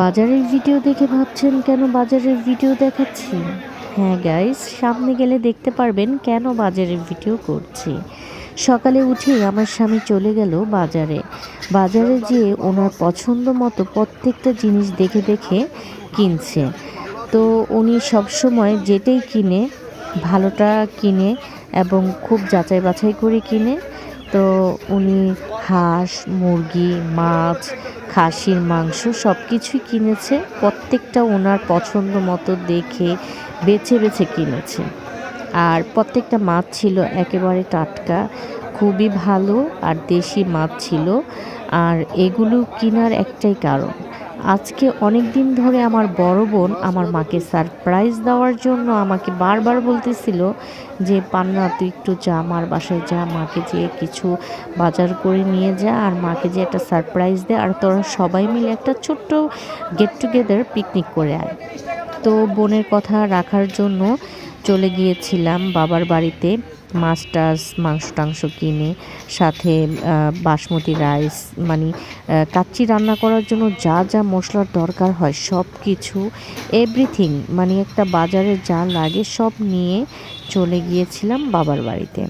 বাজারের ভিডিও দেখে ভাবছেন, কেন বাজারের ভিডিও দেখাচ্ছি? হ্যাঁ গাইস সামনে গেলে দেখতে পারবেন কেন বাজারের ভিডিও করছি। সকালে উঠেই আমার স্বামী চলে গেল বাজারে। বাজারে যেয়ে ওনার পছন্দ মতো প্রত্যেকটা জিনিস দেখে দেখে কিনছে। তো উনি সবসময় যেটাই কিনে, ভালোটা কিনে এবং খুব যাচাই বাছাই করে কিনে, তো উনি হাঁস, মুরগি, মাছ খাসির মাংস সব কিছুই কিনেছে, প্রত্যেকটা ওনার পছন্দ মতো দেখে বেছে বেছে কিনেছে। আর প্রত্যেকটা মাছ ছিল একেবারে টাটকা, খুবই ভালো আর দেশি মাছ ছিল। আর এগুলো কেনার একটাই কারণ আজকে অনেক দিন ধরে আমার বড় বোন আমার মাকে সারপ্রাইজ দেওয়ার জন্য আমাকে বারবার বলতেছিল যে, পান্না, তুই একটু যা আমার বাসায় যা, মাকে যেয়ে কিছু বাজার করে নিয়ে যা আর মাকে যে একটা সারপ্রাইজ দে আর তোরা সবাই মিলে একটা ছোট্ট গেট টুগেদার পিকনিক করে আয়। তো বোনের কথা রাখার জন্য চলে গিয়েছিলাম বাবার বাড়িতে। মাছ টাছ মাংস টাংস কিনে সাথে বাসমতি রাইস মানে কাচ্চি রান্না করার জন্য যা যা মশলার দরকার হয় সব কিছু এভরিথিং মানে একটা বাজারে যা লাগে সব নিয়ে চলে গিয়েছিলাম বাবার বাড়িতে।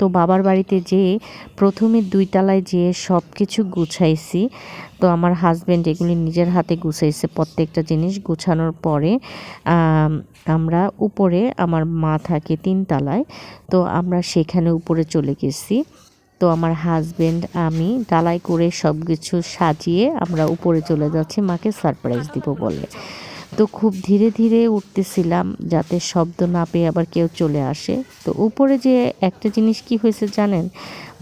তো বাবার বাড়িতে যেয়ে প্রথমে দুই তলায় যেয়ে সব কিছু গুছাইছি। তো আমার হাজব্যান্ড এগুলি নিজের হাতে গুছাইছে প্রত্যেকটা জিনিস গুছানোর পরে আমরা উপরে আমার মা থাকে তিনতলায় তো আমরা সেখানে উপরে চলে গেছি। তো আমার হাজবেন্ড আমি ডালাই করে সব কিছু সাজিয়ে আমরা উপরে চলে যাচ্ছি, মাকে সারপ্রাইজ দিব বলে। তো খুব ধীরে ধীরে উঠতেছিলাম যাতে শব্দ না পেয়ে আবার কেউ চলে আসে। তো উপরে যে একটা জিনিস কি হয়েছে জানেন?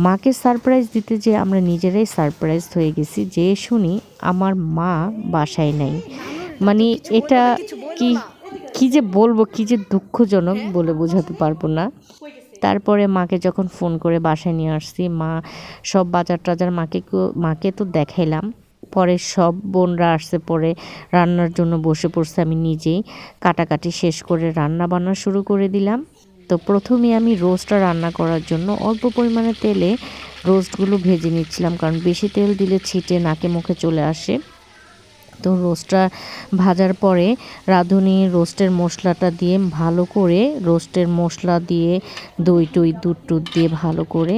মাকে সারপ্রাইজ দিতে যে আমরা নিজেরাই সারপ্রাইজ হয়ে গেছি যে শুনি আমার মা বাসায় নাই। মানে এটা কি কি যে বলব, কি যে দুঃখজনক বলে বোঝাতে পারব না। তারপরে মাকে যখন ফোন করে বাসায় নিয়ে আসছি, মা সব বাজার টাজার মাকে মাকে তো দেখাইলাম। পরে সব বোনরা আসছে পরে রান্নার জন্য বসে পড়ছে। আমি নিজেই কাটাকাটি শেষ করে রান্না বান্না শুরু করে দিলাম। তো প্রথমে আমি রোস্টটা রান্না করার জন্য অল্প পরিমাণে তেলে রোস্টগুলো ভেজে নিচ্ছিলাম, কারণ বেশি তেল দিলে ছিটে নাকে মুখে চলে আসে। তো রোস্টটা ভাজার পরে রাঁধুনি রোস্টের মশলাটা দিয়ে ভালো করে রোস্টের মশলা দিয়ে দই টই, দুধ টুধ দিয়ে ভালো করে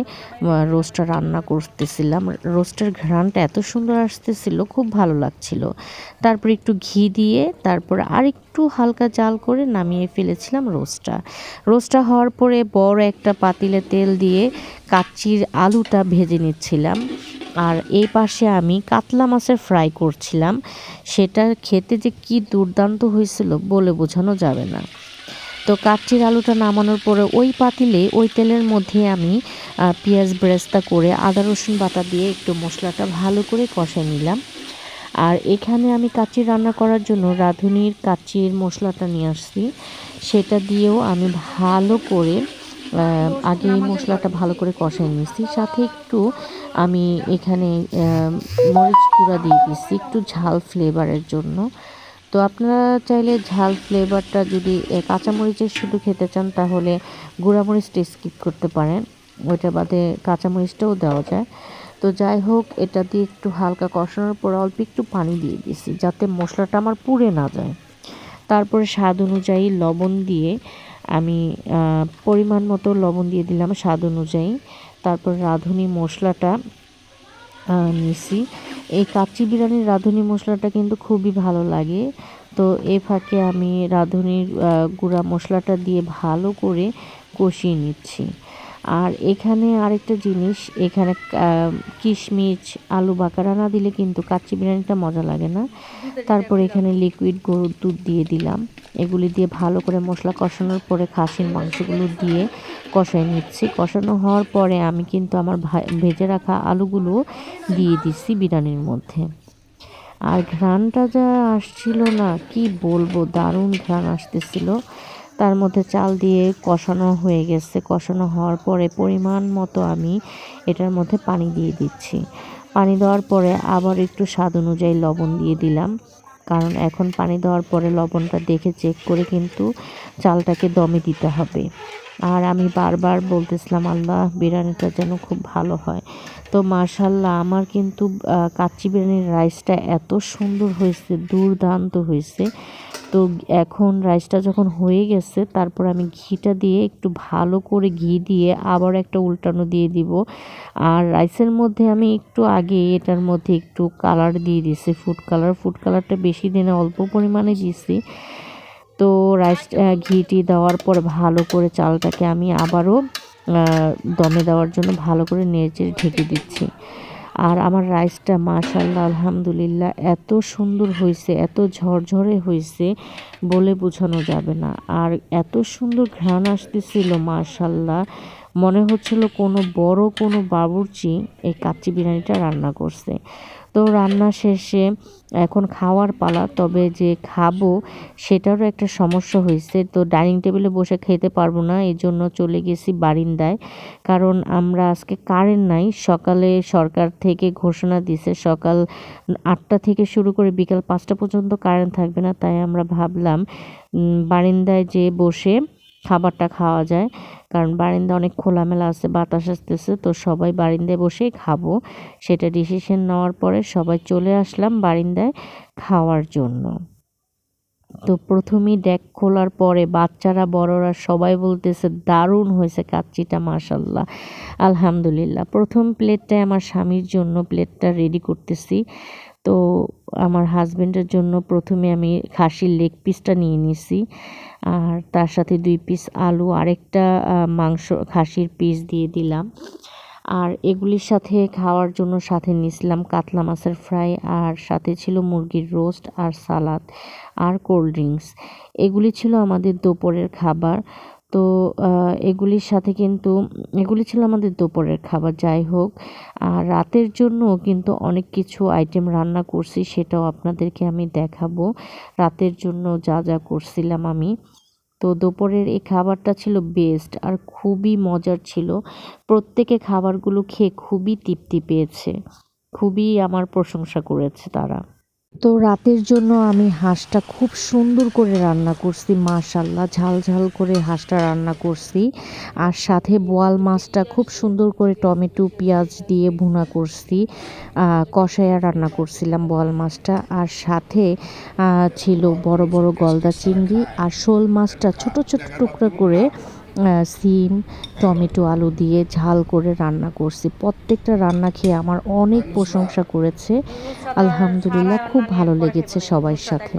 রোস্টটা রান্না করতেছিলাম। রোস্টের ঘ্রাণটা এত সুন্দর আসতেছিল, খুব ভালো লাগছিল। তারপর একটু ঘি দিয়ে তারপর আর একটু হালকা জাল করে নামিয়ে ফেলেছিলাম রোস্টটা। রোস্টটা হওয়ার পরে বড় একটা পাতিলে তেল দিয়ে কাচ্চির আলুটা ভেজে নিচ্ছিলাম। আর এই পাশে আমি কাতলা মাছের ফ্রাই করছিলাম। সেটা খেতে যে কি দুর্দান্ত হয়েছিল বলে বোঝানো যাবে না। তো কাচ্চির আলুটা নামানোর পরে ওই পাতিলে ওই তেলের মধ্যে আমি পেঁয়াজ ব্রেস্তা করে আদা, রসুন বাটা দিয়ে একটু মশলাটা ভালো করে কষে নিলাম। আর এখানে আমি কাচ্চি রান্না করার জন্য রাঁধুনির কাচ্চির মশলাটা নিয়ে আসছি। সেটা দিয়েও আমি ভালো করে আগে মশলাটা ভালো করে কষাই নিয়েছি, সাথে একটু আমি এখানে মরিচ গুঁড়া দিয়ে দিচ্ছি একটু ঝাল ফ্লেভারের জন্য। তো আপনারা চাইলে ঝাল ফ্লেভারটা যদি কাঁচামরিচের শুধু খেতে চান, তাহলে গুঁড়ামরিচটা স্কিপ করতে পারেন। ওইটা বাদে কাঁচামরিচটাও দেওয়া যায়। তো যাই হোক, এটা দিয়ে একটু হালকা কষানোর পর অল্প একটু পানি দিয়ে দিয়েছি, যাতে মশলাটা আমার পুড়ে না যায়। তারপরে স্বাদ অনুযায়ী লবণ দিয়ে আমি পরিমাণ মতো লবণ দিয়ে দিলাম স্বাদ অনুযায়ী। তারপর রাঁধুনি মশলাটা নিছি। এই কাচ্চি বিরিয়ানির রাঁধুনি মশলাটা কিন্তু খুবই ভালো লাগে। তো এ ফাঁকে আমি রাঁধুনির গুঁড়া মশলাটা দিয়ে ভালো করে কষিয়ে নিচ্ছি। আর এখানে আরেকটা জিনিস এখানে আহ, কিশমিশ আলু বাকারা না দিলে কিন্তু কাচ্চি বিরিয়ানিটা মজা লাগে না। তারপর এখানে লিকুইড গরুর দুধ দিয়ে দিলাম। এগুলি দিয়ে ভালো করে মশলা কষানোর পরে খাসির মাংসগুলো দিয়ে কষাই নিচ্ছি। কষানো হওয়ার পরে আমি কিন্তু আমার ভা- ভেজে রাখা আলুগুলো দিয়ে দিচ্ছি বিরিয়ানির মধ্যে। আর ঘ্রাণটা যা আসছিল না কি বলব দারুণ ঘ্রাণ আসতেছিল। তার মধ্যে চাল দিয়ে কষানো হয়ে গেছে। কষানো হওয়ার পরে পরিমাণ মতো আমি এটার মধ্যে পানি দিয়ে দিচ্ছি। পানি দেওয়ার পরে আবার একটু স্বাদ অনুযায়ী লবণ দিয়ে দিলাম। কারণ এখন পানি দেওয়ার পরে লবণটা দেখে চেক করে কিন্তু চালটাকে দমে দিতে হবে। আর আমি বারবার বলতেছিলাম, আল্লাহ, বিরিয়ানিটা যেন খুব ভালো হয়। তো মাশাল্লাহ আমার কিন্তু কাচ্চি বিরিয়ানির রাইসটা এত সুন্দর হয়েছে, দুর্দান্ত হয়েছে। তো এখন রাইসটা যখন হয়ে গেছে, তারপর আমি ঘিটা দিয়ে একটু ভালো করে ঘি দিয়ে আবার একটা উল্টানো দিয়ে দিব। আর রাইসের মধ্যে আমি একটু আগে এটার মধ্যে একটু কালার দিয়ে দিছি, ফুড কালার। ফুড কালারটা বেশি দিনে অল্প পরিমাণে দিয়েছি তো রাইস ঘিটি দেওয়ার পর ভালো করে চালটাকে আমি আবারও দমে দেওয়ার জন্য ভালো করে নেড়ে ঢেকে দিচ্ছি। আর আমার রাইসটা মাশাল্লাহ আলহামদুলিল্লাহ, এত সুন্দর হয়েছে এত ঝরঝরে হয়েছে বলে বোঝানো যাবে না। আর এত সুন্দর ঘ্রাণ আসতেছিল মাশাল্লাহ মনে হচ্ছিল কোনো বড় কোনো বাবুর্চি এই কাচ্চি বিরিয়ানিটা রান্না করছে। তো রান্না শেষে এখন খাওয়ার পালা, তবে যে খাব সেটারও একটা সমস্যা হয়েছে। তো ডাইনিং টেবিলে বসে খেতে পারব না এই জন্য চলে গেছি বারিন্দায়। কারণ আমরা আজকে কারেন্ট নাই, সকালে সরকার থেকে ঘোষণা দিছে, সকাল আটটা থেকে শুরু করে বিকাল পাঁচটা পর্যন্ত কারেন্ট থাকবে না, তাই আমরা ভাবলাম বারিন্দায় যে বসে খাবারটা খাওয়া যায়। কারণ বারিন্দা অনেক খোলামেলা আছে, বাতাস আসতেছে, তো সবাই বারিন্দায় বসেই খাব। সেটা ডিসিশন নেওয়ার পরে সবাই চলে আসলাম বারিন্দায় খাওয়ার জন্য। তো প্রথমেই ডেক খোলার পরে বাচ্চারা, বড়রা সবাই বলতেছে, দারুণ হয়েছে কাচ্চিটা মাশাল্লাহ আলহামদুলিল্লাহ। প্রথম প্লেটটায় আমার স্বামীর জন্য প্লেটটা রেডি করতেছি। তো আমার হাজবেন্ডের জন্য প্রথমে আমি খাসির লেগ পিসটা নিয়ে নিছি। আর তার সাথে দুই পিস আলু, আরেকটা মাংস, খাসির পিস দিয়ে দিলাম। আর এগুলির সাথে খাওয়ার জন্য সাথে নিছিলাম কাতলা মাছের ফ্রাই আর সাথে ছিল মুরগির রোস্ট আর সালাদ আর কোল্ড ড্রিঙ্কস এগুলি ছিল আমাদের দুপুরের খাবার। তো এগুলির সাথে কিন্তু, এগুলি ছিল আমাদের দুপুরের খাবার, যাই হোক। আর রাতের জন্য কিন্তু অনেক কিছু আইটেম রান্না করছি, সেটাও আপনাদেরকে আমি দেখাবো। রাতের জন্য যা যা করছিলাম আমি। তো, দুপুরের এই খাবারটা ছিল বেস্ট আর খুবই মজার ছিল। প্রত্যেকে খাবারগুলো খেয়ে খুবই তৃপ্তি পেয়েছে। খুবই আমার প্রশংসা করেছে তারা। তো রাতের জন্য আমি হাঁসটা খুব সুন্দর করে রান্না করছি মাশাল্লাহ ঝাল ঝাল করে হাঁসটা রান্না করছি। আর সাথে বোয়াল মাছটা খুব সুন্দর করে টমেটো, পেঁয়াজ দিয়ে ভুনা করছি কষায়া রান্না করছিলাম বোয়াল মাছটা। আর সাথে ছিল বড় বড় গলদা চিংড়ি। আর শোল মাছটা ছোট ছোট টুকরা করে সিম, টমেটো, আলু দিয়ে ঝাল করে রান্না করছি। প্রত্যেকটা রান্না খেয়ে আমার অনেক প্রশংসা করেছে। আলহামদুলিল্লাহ, খুব ভালো লেগেছে সবার সাথে।